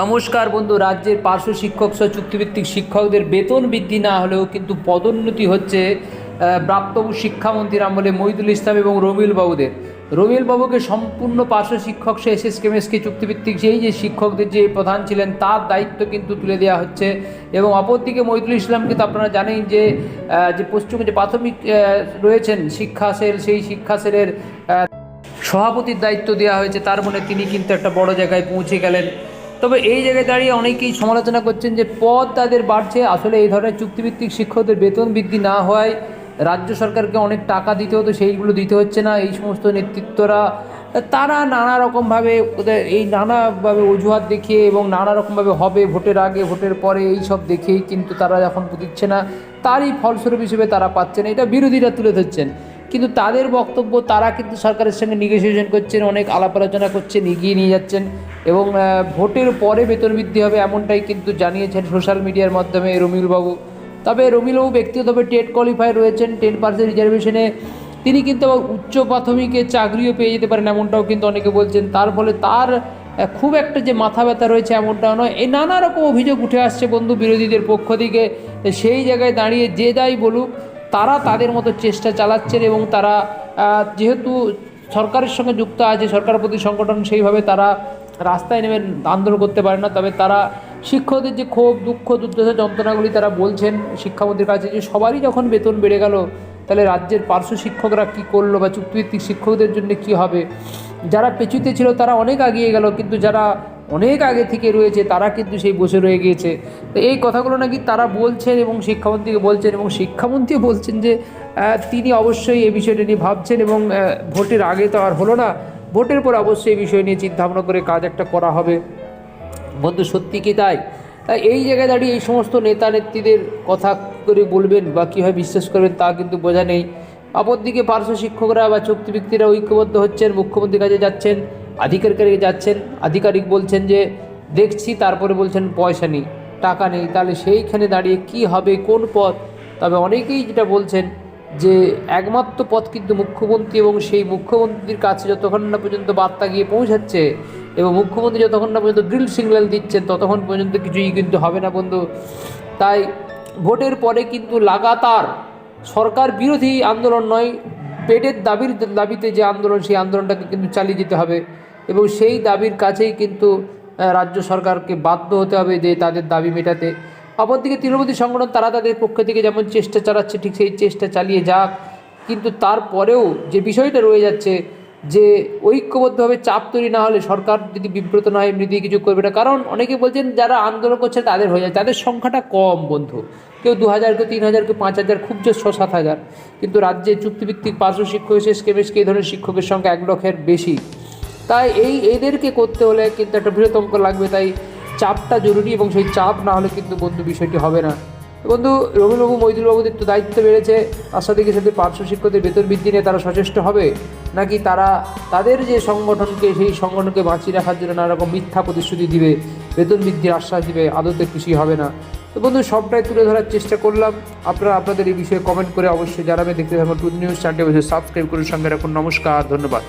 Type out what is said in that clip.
নমস্কার বন্ধু রাজ্যের পার্শ্ব শিক্ষক সহ চুক্তিভিত্তিক শিক্ষকদের বেতন বৃদ্ধি না হলেও কিন্তু পদোন্নতি হচ্ছে আহ, প্রাপ্তবাবু শিক্ষামন্ত্রীর আমলে মহিদুল ইসলাম এবং রবিউল বাবুদের রবিউল বাবুকে সম্পূর্ণ পার্শ্ব শিক্ষক সে এস এস কেমএসকে চুক্তিভিত্তিক সেই যে শিক্ষকদের যে প্রধান ছিলেন তার দায়িত্ব কিন্তু তুলে দেওয়া হচ্ছে এবং অপরদিকে মহিদুল ইসলাম কিন্তু আপনারা জানেন যে যে পশ্চিমে যে প্রাথমিক রয়েছেন শিক্ষা সেল সেই শিক্ষা সেলের সভাপতির দায়িত্ব দেওয়া হয়েছে। তার মানে তিনি কিন্তু একটা বড় জায়গায় পৌঁছে গেলেন। তবে এই জায়গায় দাঁড়িয়ে অনেকেই সমালোচনা করছেন যে পদ তাদের বাড়ছে। আসলে এই ধরনের চুক্তিভিত্তিক শিক্ষকদের বেতন বৃদ্ধি না হওয়ায় রাজ্য সরকারকে অনেক টাকা দিতে হতো, সেইগুলো দিতে হচ্ছে না। এই সমস্ত নেতৃত্বরা, তারা নানা রকমভাবে এই নানাভাবে অজুহাত দেখিয়ে এবং নানা রকমভাবে হবে ভোটের আগে, ভোটের পরে এই সব দেখেই কিন্তু তারা যখন দিচ্ছে না। তারই ফলস্বরূপ হিসেবে তারা পাচ্ছেন এটা বিরোধীরা তুলে ধরছেন। কিন্তু তাদের বক্তব্য তারা কিন্তু সরকারের সঙ্গে নিগোসিয়েশন করছেন, অনেক আলাপ আলোচনা করছেন, এগিয়ে নিয়ে যাচ্ছেন এবং ভোটের পরে বেতন বৃদ্ধি হবে এমনটাই কিন্তু জানিয়েছেন সোশ্যাল মিডিয়ার মাধ্যমে রমিলবাবু। তবে রমিলবাবু ব্যক্তিগতভাবে টেট কোয়ালিফাই রয়েছেন টেন পার্সেন্ট রিজার্ভেশনে তিনি কিন্তু আবার উচ্চ প্রাথমিকে চাকরিও পেয়ে যেতে পারেন এমনটাও কিন্তু অনেকে বলছেন। তার ফলে তার খুব একটা যে মাথা ব্যথা রয়েছে এমনটাও নয়। এই নানা রকম অভিযোগ উঠে আসছে বন্ধু বিরোধীদের পক্ষ থেকে। সেই জায়গায় দাঁড়িয়ে যে যাই বলুক তারা তাদের মতো চেষ্টা চালাচ্ছেন এবং তারা যেহেতু সরকারের সঙ্গে যুক্ত আছে, সরকার প্রতি সংগঠন সেইভাবে তারা রাস্তায় নেমে আন্দোলন করতে পারে না। তবে তারা শিক্ষকদের যে ক্ষোভ, দুঃখ, দুর্দশা, যন্ত্রণাগুলি তারা বলছেন শিক্ষামন্ত্রীর কাছে যে সবারই যখন বেতন বেড়ে গেল, তাহলে রাজ্যের পার্শ্ব শিক্ষকরা কী করল বা চুক্তিভিত্তিক শিক্ষকদের জন্য কি হবে? যারা পেছুতে ছিল তারা অনেক আগিয়ে গেল, কিন্তু যারা অনেক আগে থেকে রয়েছে, তারা কিন্তু সেই বসে রয়ে গিয়েছে। তো এই কথাগুলো নাকি তারা বলছেন এবং শিক্ষামন্ত্রীকে বলছেন এবং শিক্ষামন্ত্রী বলছেন যে তিনি অবশ্যই এই বিষয়টা নিয়ে ভাবছেন এবং ভোটের আগে তো আর হলো না। ভোটের পর অবশ্যই এই বিষয় নিয়ে চিন্তা ভাবনা করে কাজ একটা করা হবে। বন্ধু, সত্যি কি তাই? তাই এই জায়গায় দাঁড়িয়ে এই সমস্ত নেতা নেত্রীদের কথা করে বলবেন বা কীভাবে বিশ্বাস করবেন তা কিন্তু বোঝা নেই। অপরদিকে পার্শ্ব শিক্ষকরা বা চুক্তি ব্যক্তিরা ঐক্যবদ্ধ হচ্ছেন, মুখ্যমন্ত্রীর কাছে যাচ্ছেন। আধিকারিকের যাচ্ছেন, আধিকারিক বলছেন যে, দেখছি, তারপরে বলছেন পয়সা নেই, টাকা নেই, তাহলে সেইখানে দাঁড়িয়ে কি হবে, কোন পথ? তবে অনেকেই যেটা বলছেন যে, একমাত্র পথ কিন্তু মুখ্যমন্ত্রী এবং সেই মুখ্যমন্ত্রীর কাছে যতক্ষণ না পর্যন্ত বার্তা গিয়ে পৌঁছাচ্ছে এবং মুখ্যমন্ত্রী যতক্ষণ না পর্যন্ত গ্রিল সিগন্যাল দিচ্ছেন, ততক্ষণ পর্যন্ত কিছুই কিন্তু হবে না বন্ধু। তাই ভোটের পরে কিন্তু লাগাতার সরকার বিরোধী আন্দোলন নয় পেটের দাবির দাবিতে যে আন্দোলন, সেই আন্দোলনটাকে কিন্তু চালিয়ে যেতে হবে এবং সেই দাবির কাছেই কিন্তু রাজ্য সরকারকে বাধ্য হতে হবে যে তাদের দাবি মেটাতে। অপরদিকে তৃণমূলী সংগঠন তারা তাদের পক্ষ থেকে যেমন চেষ্টা চালাচ্ছে, ঠিক সেই চেষ্টা চালিয়ে যাক। কিন্তু তারপরেও যে বিষয়টা রয়ে যাচ্ছে যে ঐক্যবদ্ধভাবে চাপ তৈরি না হলে সরকার যদি বিব্রত না হয় এমনি দিয়ে কিছু করবে না। কারণ অনেকে বলছেন, যারা আন্দোলন করছে তাদের হয়ে যায়, তাদের সংখ্যাটা কম বন্ধু। কেউ দু হাজার, কেউ তিন হাজার, কেউ পাঁচ হাজার, খুব যে ছ, সাত হাজার। কিন্তু রাজ্যে চুক্তিভিত্তিক পার্শ্ব শিক্ষক এসে স্কেমেসকে এই ধরনের শিক্ষকের সংখ্যা এক লক্ষের বেশি? তাই এই এদেরকে করতে হলে কিন্তু একটা অঙ্ক লাগবে। তাই চাপটা জরুরি এবং সেই চাপ না হলে কিন্তু বন্ধু বিষয়টি হবে না। বন্ধু, রবিবাবু মৈদুলবাবুদের তো দায়িত্ব বেড়েছে। তার সাথে কি সাথে পার্শ্ব শিক্ষকদের বেতন বৃদ্ধি নিয়ে তারা সচেষ্ট হবে? নাকি তারা তাদের যে সংগঠনকে, সেই সংগঠনকে বাঁচিয়ে রাখার জন্য নানা রকম মিথ্যা প্রতিশ্রুতি দিবে, বেতন বৃদ্ধির আশ্বাস দিবে, আদতে খুশি হবে না? তো বন্ধু, সবটাই তুলে ধরার চেষ্টা করলাম। আপনারা আপনাদের এই বিষয়ে কমেন্ট করে অবশ্যই জানাবেন। দেখতে থাকুন টু নিউজ চ্যানেলটি অবশ্যই সাবস্ক্রাইব করে সঙ্গে রাখুন। নমস্কার, ধন্যবাদ।